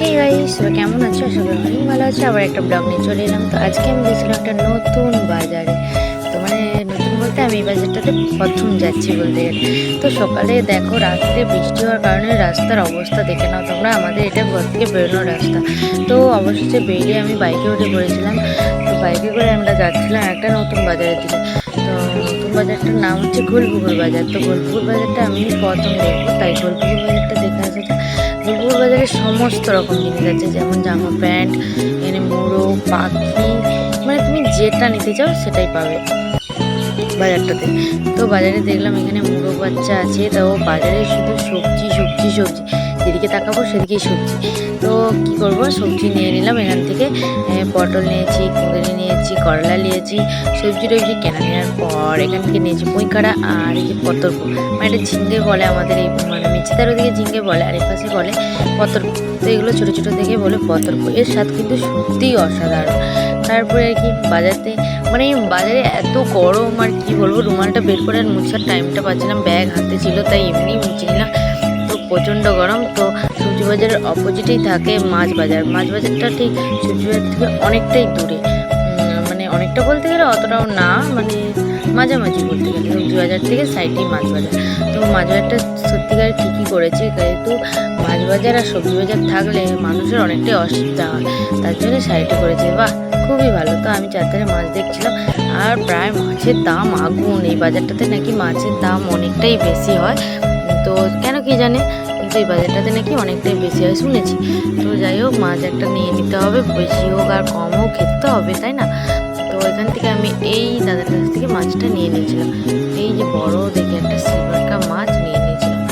Hey guys সবাই কেমন আছো? আশা করি অনেক ভালো আছে। আবার একটা ব্লগ নিয়ে চলে এলাম। তো আজকে আমি গেছিলাম একটা নতুন বাজারে। তো মানে নতুন বলতে আমি এই বাজারটাতে প্রথম যাচ্ছি বলতে গেলে। তো সকালে দেখো রাত্রে বৃষ্টি হওয়ার কারণে রাস্তার অবস্থা দেখে নাও তোমরা। আমাদের এটা ঘর থেকে বেরোনোর রাস্তা। তো অবশেষে বেরিয়ে আমি বাইকে উঠে পড়েছিলাম। তো বাইকে করে আমরা যাচ্ছিলাম একটা নতুন বাজারের দিকে। নতুন বাজারটার নাম হচ্ছে গোলপুকুর বাজার। তো গোলপুকুর বাজারটা আমি প্রথম দেখব। তাই গোলপুকুর বাজারটা দেখে আসা যাক। বাজারে সমস্ত রকম জিনিস আছে, যেমন জামা প্যান্ট, এখানে মোড়ো, পাখি মানে তুমি যেটা নিতে চাও সেটাই পাবে বাজারটাতে তো বাজারে দেখলাম এখানে মুরগ বাচ্চা আছে, তো বাজারে শুধু সবজি সবজি সবজি, যেদিকে তাকাবো সেদিকেই সবজি তো কি করব, সবজি নিয়ে নিলাম এখান থেকে পটল নিয়েছি, কুঁদরি নিয়েছি, করলা নিয়েছি, সবজি টবজি কেনা নেওয়ার পর এখান থেকে নিয়েছি পুঁইকাড়া আর এই যে পতর্ক মানে এটা ঝিঙ্গে বলে আমাদের এই মানে মেচিদার ওদিকে ঝিঙ্গে বলে আর পাশে বলে পতর্ক তো এগুলো ছোটো ছোটো দেখে বলে পতর্ক এর স্বাদ কিন্তু সত্যিই অসাধারণ। তারপরে আর কি বাজারতে মানে বাজারে এত গরম আর কি বলব, রুমালটা বের করে আর মুছার টাইমটা পাচ্ছিলাম ব্যাগ হাতে ছিল, তাই এমনি মুছে নিলাম। তো প্রচণ্ড গরম, তো সবজি বাজারের অপোজিটেই থাকে মাছ বাজার। মাছ বাজারটা ঠিক সবজি বাজার থেকে অনেকটাই দূরে। মানে অনেকটা বলতে গেলে অতটাও না মানে মাঝামাঝি বলতে গেলে সবজি বাজার থেকে সাইডেই মাছ বাজার তো মাছ বাজারটা সত্যিকার ঠিকই করেছে? যেহেতু মাছ বাজার আর সবজি বাজার থাকলে মানুষের অনেকটাই অসুবিধা হয়, তার জন্য সাইডে করেছে। বাহ, খুবই ভালো। তো আমি চারধারে মাছ দেখছিলাম, আর প্রায় মাছের দাম আগুন। এই বাজারটাতে নাকি মাছের দাম অনেকটাই বেশি হয়। তো কেন কি জানে? কিন্তু এই বাজারটাতে নাকি অনেকটাই বেশি হয়, শুনেছি। তো যাই হোক, মাছ একটা নিয়ে নিতে হবে, বেশি হোক আর কম হোক, খেতে হবে, তাই না? তো এখান থেকে আমি এই দাদার কাছ থেকে মাছটা নিয়ে নিয়েছিলাম। এই যে বড় দেখে একটা সিলভার কাপ মাছ নিয়ে নিয়েছিলাম।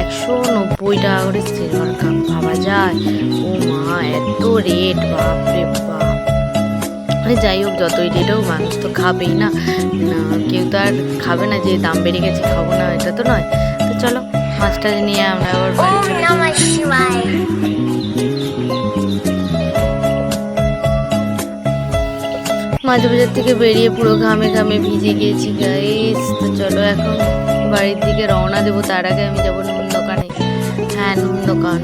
একশো নব্বই টাকা করে সিলভার কাপ ভাবা যায়? ও মা, এত রেট বাপরে বাপ। মানে যাই হোক, যতই রেট হোক, মানুষ তো খাবেই না। কেউ তো আর খাবে না যে দাম বেড়ে গেছে, খাব না, এটা তো নয়। তো চলো, মাছটা নিয়ে আমরা আবার বাড়ি চলে যাই। মাঝে বাজার থেকে বেরিয়ে পুরো ঘামে ঘামে ভিজে গিয়েছি গাইস তো চলো এখন বাড়ির দিকে রওনা দেবো। তার আগে আমি যাব নুন দোকানে হ্যাঁ নুন দোকান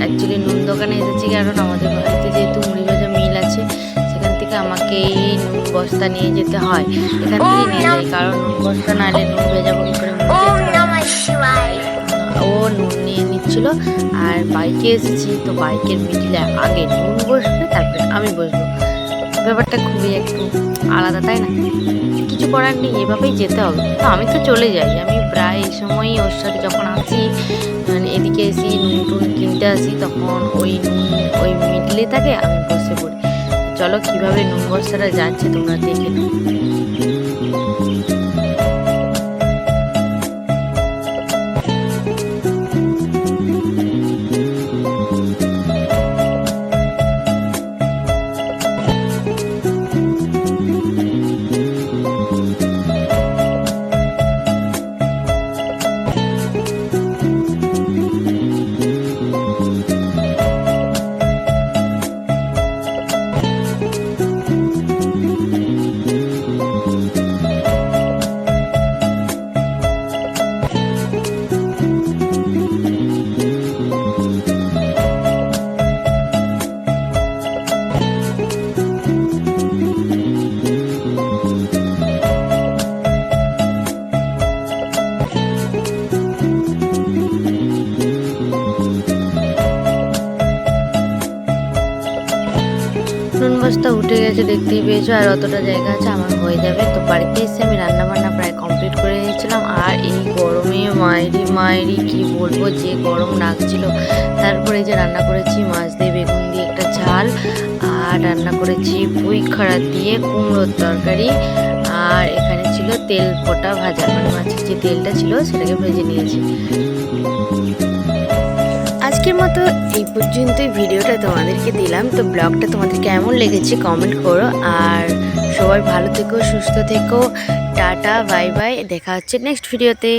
অ্যাকচুয়ালি নুন দোকানে এসেছি কারণ আমাদের বাড়িতে যেহেতু মুড়ি ভাজা মিল আছে, সেখান থেকে আমাকে নুন বস্তা নিয়ে যেতে হয়। এখান থেকে নিয়ে যাই, কারণ নুন বস্তা না এলে নুন ভেজা কি করে। ও নুন নিয়ে নিচ্ছিল, আর বাইকে এসেছি, তো বাইকের মিডিলে আগে নুন বসবে, তারপরে আমি বসবো। ব্যাপারটা খুবই একটু আলাদা, তাই না? কিছু করার নেই, এভাবেই যেতে হবে। তো আমি তো চলে যাই। আমি প্রায় এই সময়ই ওর সাথে যখন আসি মানে এদিকে এসি নুন কিনতে আসি, তখন ওই ওই মিডলে থাকে, আমি বসে পড়ি। চলো, কীভাবে নুন বর্ষাটা যাচ্ছে তোমরা দেখে নাও। গেছে দেখতেই পেয়েছ। আর অতটা জায়গা আছে, আমার হয়ে যাবে। তো বাড়িতে এসে আমি রান্না বান্না প্রায় কমপ্লিট করে নিয়েছিলাম। আর এই গরমে মায়েরি মায়েরি কি বলব, যে গরম লাগছিল। তারপরে যে রান্না করেছি মাছ দিয়ে বেগুন দিয়ে একটা ঝাল, আর রান্না করেছি পুঁই খাড়া দিয়ে কুমড়োর তরকারি। আর এখানে ছিল তেল পোটা ভাজা। মানে মাছের যে তেলটা ছিল, সেটাকে ভেজে নিয়েছি। আজকের মতো এই পর্যন্তই ভিডিওটা তোমাদেরকে দিলাম। তো ব্লগটা তোমাদের কেমন লেগেছে কমেন্ট করো। আর সবাই ভালো থেকো, সুস্থ থেকো। টাটা বাই বাই দেখা হচ্ছে নেক্সট ভিডিওতে